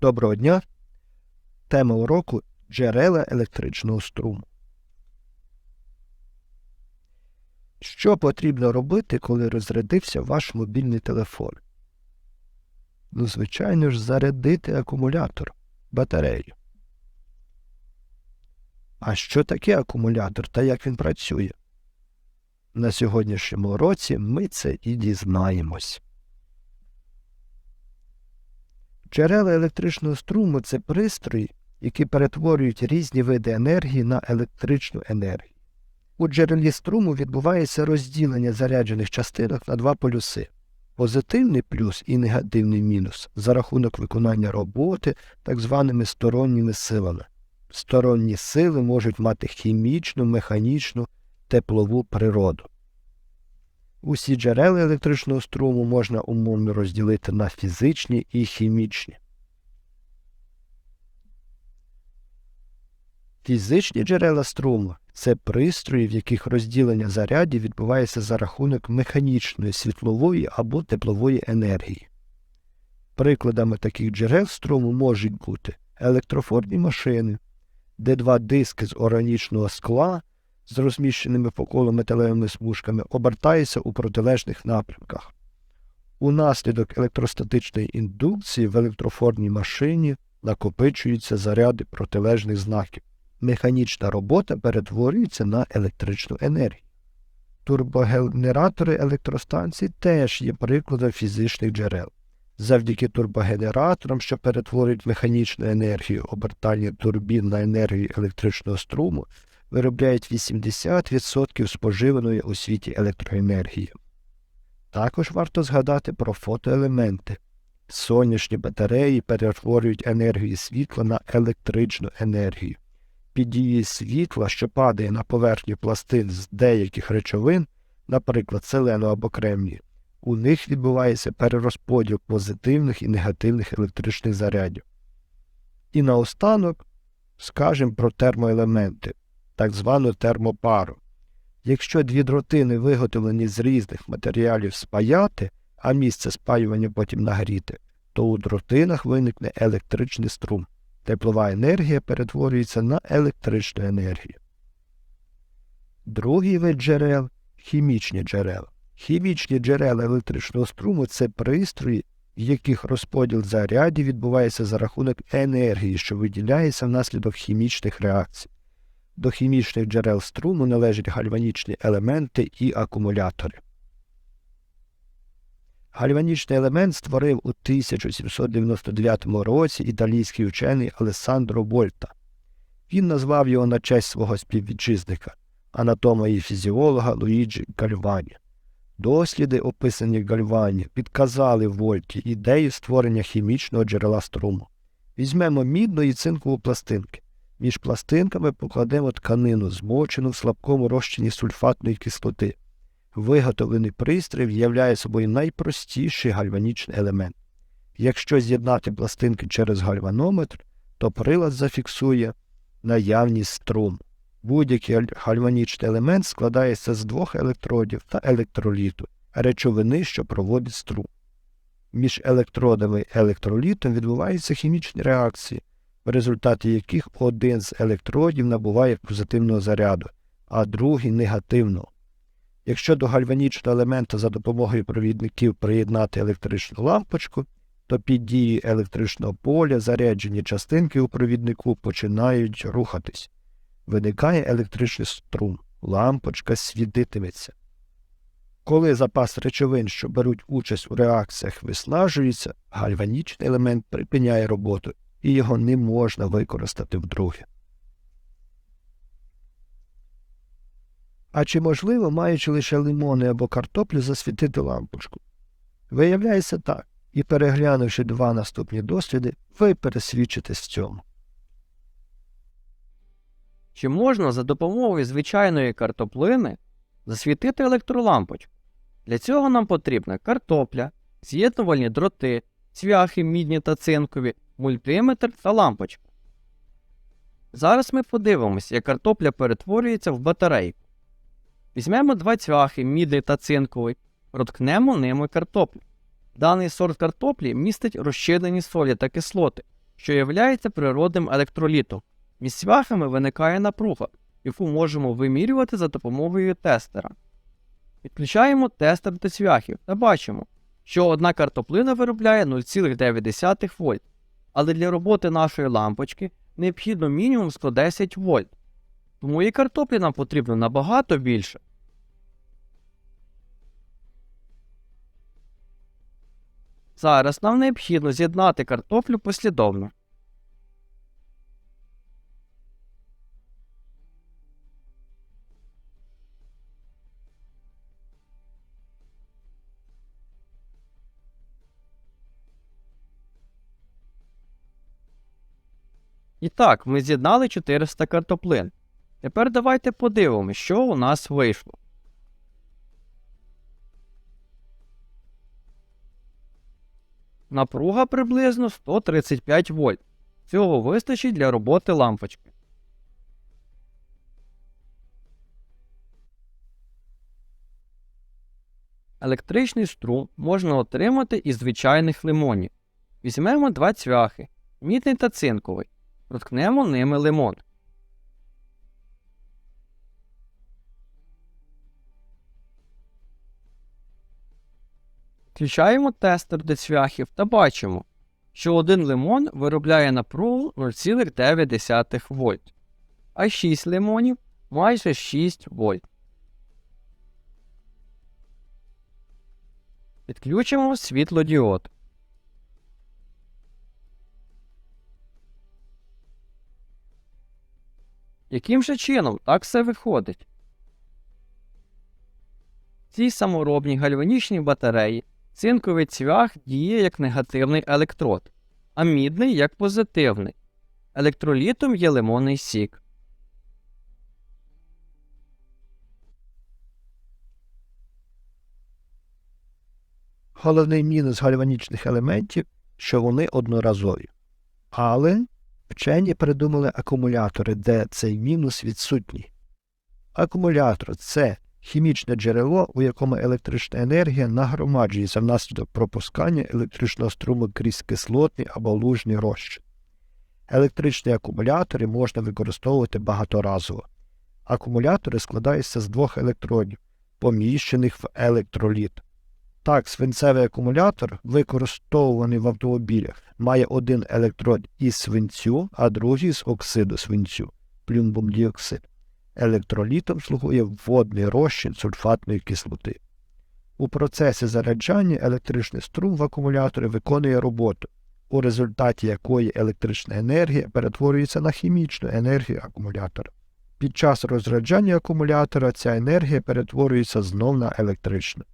Доброго дня! Тема уроку джерела електричного струму. Що потрібно робити, коли розрядився ваш мобільний телефон? Ну, звичайно ж, зарядити акумулятор, батарею. А що таке акумулятор та як він працює? На сьогоднішньому уроці ми це і дізнаємось. Джерела електричного струму це пристрої, які перетворюють різні види енергії на електричну енергію. У джерелі струму відбувається розділення заряджених частинок на два полюси позитивний плюс і негативний мінус за рахунок виконання роботи так званими сторонніми силами. Сторонні сили можуть мати хімічну, механічну, теплову природу. Усі джерела електричного струму можна умовно розділити на фізичні і хімічні. Фізичні джерела струму це пристрої, в яких розділення зарядів відбувається за рахунок механічної світлової або теплової енергії. Прикладами таких джерел струму можуть бути електрофорні машини, де два диски з органічного скла з розміщеними по колу металевими смужками обертаються у протилежних напрямках. Унаслідок електростатичної індукції в електрофорній машині накопичуються заряди протилежних знаків. Механічна робота перетворюється на електричну енергію. Турбогенератори електростанцій теж є прикладом фізичних джерел. Завдяки турбогенераторам, що перетворюють механічну енергію обертання турбін на енергію електричного струму, виробляють 80% споживаної у світі електроенергії. Також варто згадати про фотоелементи. Сонячні батареї перетворюють енергію світла на електричну енергію. Під дією світла, що падає на поверхню пластин з деяких речовин, наприклад, селену або кремнію, у них відбувається перерозподіл позитивних і негативних електричних зарядів. І наостанок скажемо про термоелементи, так звану термопару. Якщо дві дротини, виготовлені з різних матеріалів, спаяти, а місце спаювання потім нагріти, то у дротинах виникне електричний струм. Теплова енергія перетворюється на електричну енергію. Другий вид джерел хімічні джерела. Хімічні джерела електричного струму це пристрої, в яких розподіл зарядів відбувається за рахунок енергії, що виділяється внаслідок хімічних реакцій. До хімічних джерел струму належать гальванічні елементи і акумулятори. Гальванічний елемент створив у 1799 році італійський учений Алессандро Вольта. Він назвав його на честь свого співвітчизника, анатома і фізіолога Луїджі Гальвані. Досліди, описані Гальвані, підказали Вольті ідею створення хімічного джерела струму. Візьмемо мідну і цинкову пластинки. Між пластинками покладемо тканину, змочену в слабкому розчині сульфатної кислоти. Виготовлений пристрій являє собою найпростіший гальванічний елемент. Якщо з'єднати пластинки через гальванометр, то прилад зафіксує наявність струму. Будь-який гальванічний елемент складається з двох електродів та електроліту, речовини, що проводить струм. Між електродами і електролітом відбуваються хімічні реакції, в результаті яких один з електродів набуває позитивного заряду, а другий негативного. Якщо до гальванічного елемента за допомогою провідників приєднати електричну лампочку, то під дією електричного поля заряджені частинки у провіднику починають рухатись. Виникає електричний струм, лампочка світитиметься. Коли запас речовин, що беруть участь у реакціях, виснажується, гальванічний елемент припиняє роботу і його не можна використати вдруге. А чи можливо, маючи лише лимони або картоплю, засвітити лампочку? Виявляється так, і переглянувши два наступні досліди, ви пересвідчитесь в цьому. Чи можна за допомогою звичайної картоплини засвітити електролампочку? Для цього нам потрібна картопля, з'єднувальні дроти, цвяхи мідні та цинкові, мультиметр та лампочка. Зараз ми подивимося, як картопля перетворюється в батарейку. Візьмемо два цвяхи, мідний та цинковий, проткнемо ними картоплю. Даний сорт картоплі містить розчинені солі та кислоти, що є природним електролітом. Між цвяхами виникає напруга, яку можемо вимірювати за допомогою тестера. Підключаємо тестер до цвяхів та бачимо, що одна картоплина виробляє 0,9 вольт, але для роботи нашої лампочки необхідно мінімум 110 вольт. Тому і картоплі нам потрібно набагато більше. Зараз нам необхідно з'єднати картоплю послідовно. І так, ми з'єднали 400 картоплин. Тепер давайте подивимося, що у нас вийшло. Напруга приблизно 135 вольт. Цього вистачить для роботи лампочки. Електричний струм можна отримати із звичайних лимонів. Візьмемо два цвяхи, мідний та цинковий. Проткнемо ними лимон. Включаємо тестер до цвяхів та бачимо, що один лимон виробляє напругу 0,9 вольт, а 6 лимонів майже 6 вольт. Підключимо світлодіод. Яким же чином так все виходить? В цій саморобній гальванічній батареї цинковий цвях діє як негативний електрод, а мідний як позитивний. Електролітом є лимонний сік. Головний мінус гальванічних елементів, що вони одноразові. Але вчені придумали акумулятори, де цей мінус відсутній. Акумулятор це хімічне джерело, у якому електрична енергія нагромаджується внаслідок пропускання електричного струму крізь кислотний або лужний розчин. Електричні акумулятори можна використовувати багаторазово. Акумулятори складаються з двох електродів, поміщених в електроліт. Так, свинцевий акумулятор, використовуваний в автомобілях, має один електрод із свинцю, а другий з оксиду свинцю плюмбумдіоксид. Електролітом слугує водний розчин сульфатної кислоти. У процесі заряджання електричний струм в акумуляторі виконує роботу, у результаті якої електрична енергія перетворюється на хімічну енергію акумулятора. Під час розряджання акумулятора ця енергія перетворюється знов на електричну.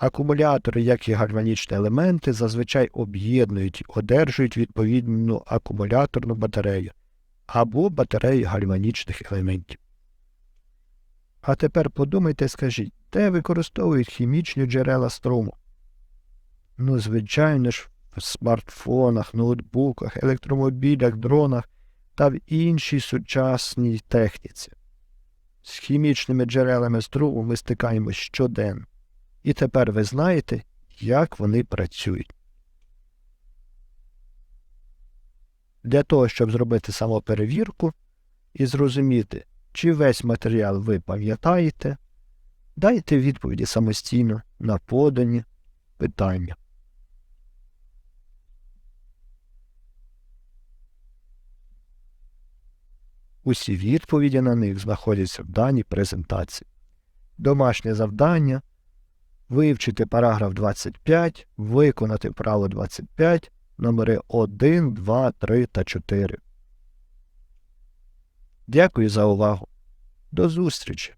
Акумулятори, як і гальванічні елементи, зазвичай об'єднують одержують відповідну акумуляторну батарею або батарею гальванічних елементів. А тепер подумайте, скажіть, де використовують хімічні джерела струму? Ну, звичайно ж, в смартфонах, ноутбуках, електромобілях, дронах та в іншій сучасній техніці. З хімічними джерелами струму ми стикаємось щоденно. І тепер ви знаєте, як вони працюють. Для того, щоб зробити самоперевірку і зрозуміти, чи весь матеріал ви пам'ятаєте, дайте відповіді самостійно на подані питання. Усі відповіді на них знаходяться в даній презентації. Домашнє завдання вивчити параграф 25, виконати право 25, номери 1, 2, 3 та 4. Дякую за увагу. До зустрічі!